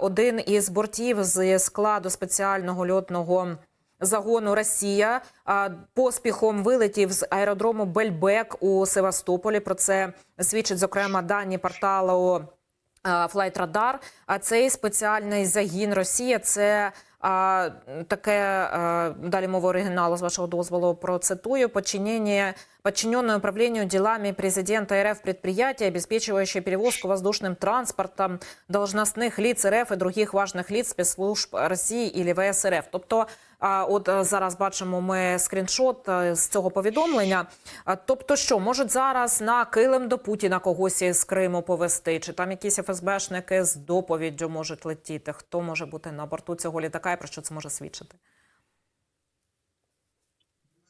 один із бортів з складу спеціального льотного. Загону Росія поспіхом вилетів з аеродрому Бельбек у Севастополі. Про це свідчить зокрема дані порталу Флайтрадар. А цей спеціальний загін Росія це таке далі мова оригіналу з вашого дозволу процитую подчинение подчиненное управлению делами президента РФ предприятия, обеспечивающее перевозку воздушным транспортом должностных лиц РФ и других важных лиц спецслужб Росії і ВС РФ. Тобто, а, от е, зараз бачимо ми скріншот е, з цього повідомлення. А, Тобто, що можуть зараз на килим до Путіна когось із Криму повести, чи там якісь ФСБшники з доповіддю можуть летіти? Хто може бути на борту цього літака і про що це може свідчити?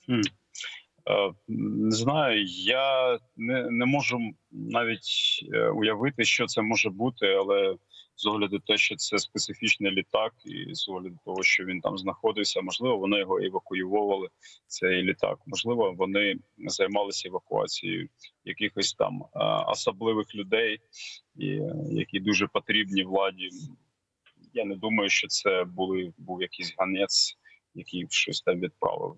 Хм. Е, Не знаю, я не, не можу навіть е, уявити, що це може бути, але з огляду те, що це специфічний літак, і з огляду того, що він там знаходився, можливо, вони його евакуювали. Цей літак. Можливо, вони займалися евакуацією якихось там е, особливих людей, які дуже потрібні владі. Я не думаю, що це були був якийсь ганець, який щось там відправив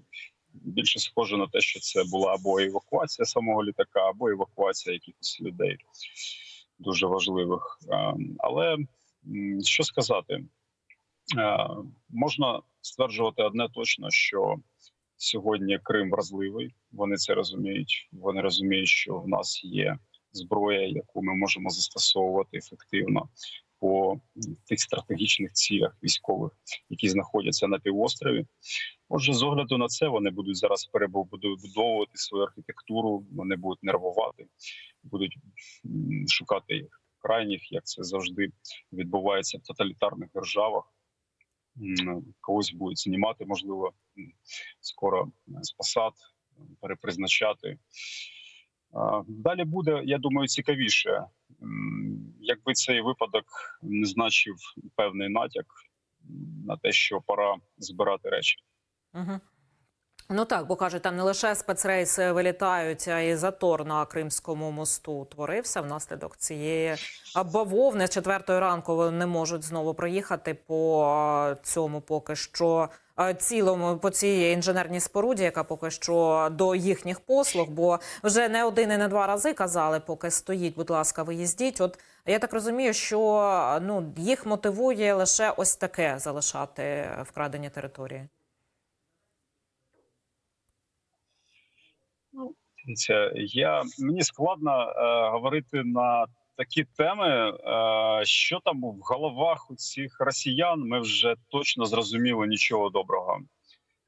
більше схоже на те, що це була або евакуація самого літака, або евакуація якихось людей дуже важливих. Е, Але що сказати, Е, можна стверджувати одне точно, що сьогодні Крим вразливий. Вони це розуміють. Вони розуміють, що в нас є зброя, яку ми можемо застосовувати ефективно по тих стратегічних цілях військових, які знаходяться на півострові. Отже, з огляду на це вони будуть зараз перебудовувати свою архітектуру. Вони будуть нервувати, будуть шукати крайніх, як це завжди відбувається в тоталітарних державах. Когось будуть знімати, можливо, скоро з посад, перепризначати. Далі буде, я думаю, цікавіше. Якби цей випадок не значив певний натяк на те, що пора збирати речі. Угу. Ну так, бо кажуть, там не лише спецрейси вилітають, а і затор на Кримському мосту утворився внаслідок цієї бавовни. З четвертої ранку вони не можуть знову проїхати по цьому поки що цілому по цій інженерній споруді, яка поки що до їхніх послуг, бо вже не один і не два рази казали, поки стоїть, будь ласка, виїздіть. От я так розумію, що ну їх мотивує лише ось таке залишати вкрадені території. Я мені складно е, говорити на такі теми, е, що там в головах у цих росіян. Ми вже точно зрозуміли нічого доброго.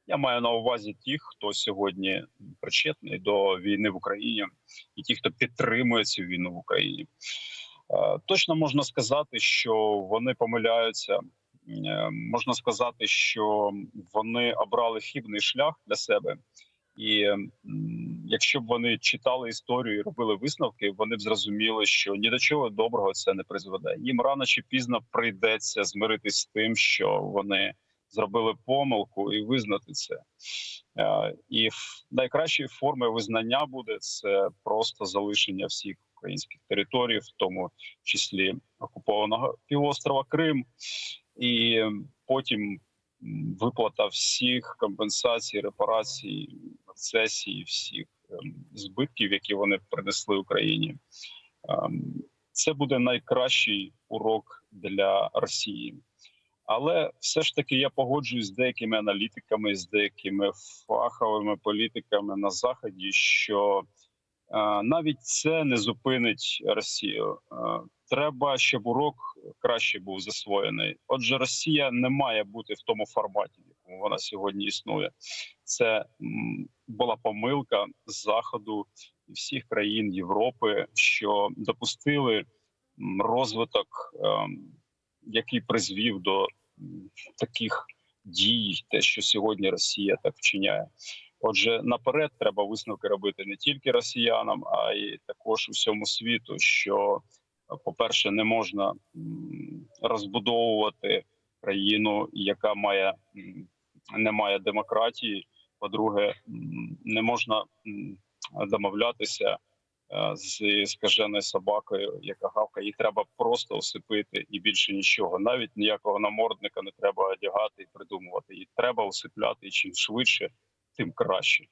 Я маю на увазі тих, хто сьогодні причетний до війни в Україні, і ті, хто підтримує цю війну в Україні. Е, точно можна сказати, що вони помиляються. Е, можна сказати, що вони обрали хибний шлях для себе. І якщо б вони читали історію і робили висновки, вони б зрозуміли, що ні до чого доброго це не призведе. Їм рано чи пізно прийдеться змиритись з тим, що вони зробили помилку, і визнати це. Е, І найкращою формою визнання буде це просто залишення всіх українських територій, в тому числі окупованого півострова Крим, і потім виплата всіх компенсацій, репарацій, рецесії, всіх збитків, які вони принесли Україні. Ем, Це буде найкращий урок для Росії. Але все ж таки я погоджуюсь з деякими аналітиками, з деякими фаховими політиками на заході, що е, навіть це не зупинить Росію. Е, треба, щоб урок краще був засвоєний. Отже, Росія не має бути в тому форматі, в вона сьогодні існує. Це була помилка заходу всіх країн Європи, що допустили розвиток, ем, який призвів до таких дій, те, що сьогодні Росія так вчиняє. Отже, наперед треба висновки робити не тільки росіянам, а й також усьому світу. Що, по-перше, не можна розбудовувати країну, яка має м, не має демократії. По-друге, не можна домовлятися е, з скаженою собакою, яка гавка, їх треба просто осипити і більше нічого. Навіть ніякого намордника не треба одягати і придумувати. Її треба усипляти і чим швидше, тим краще.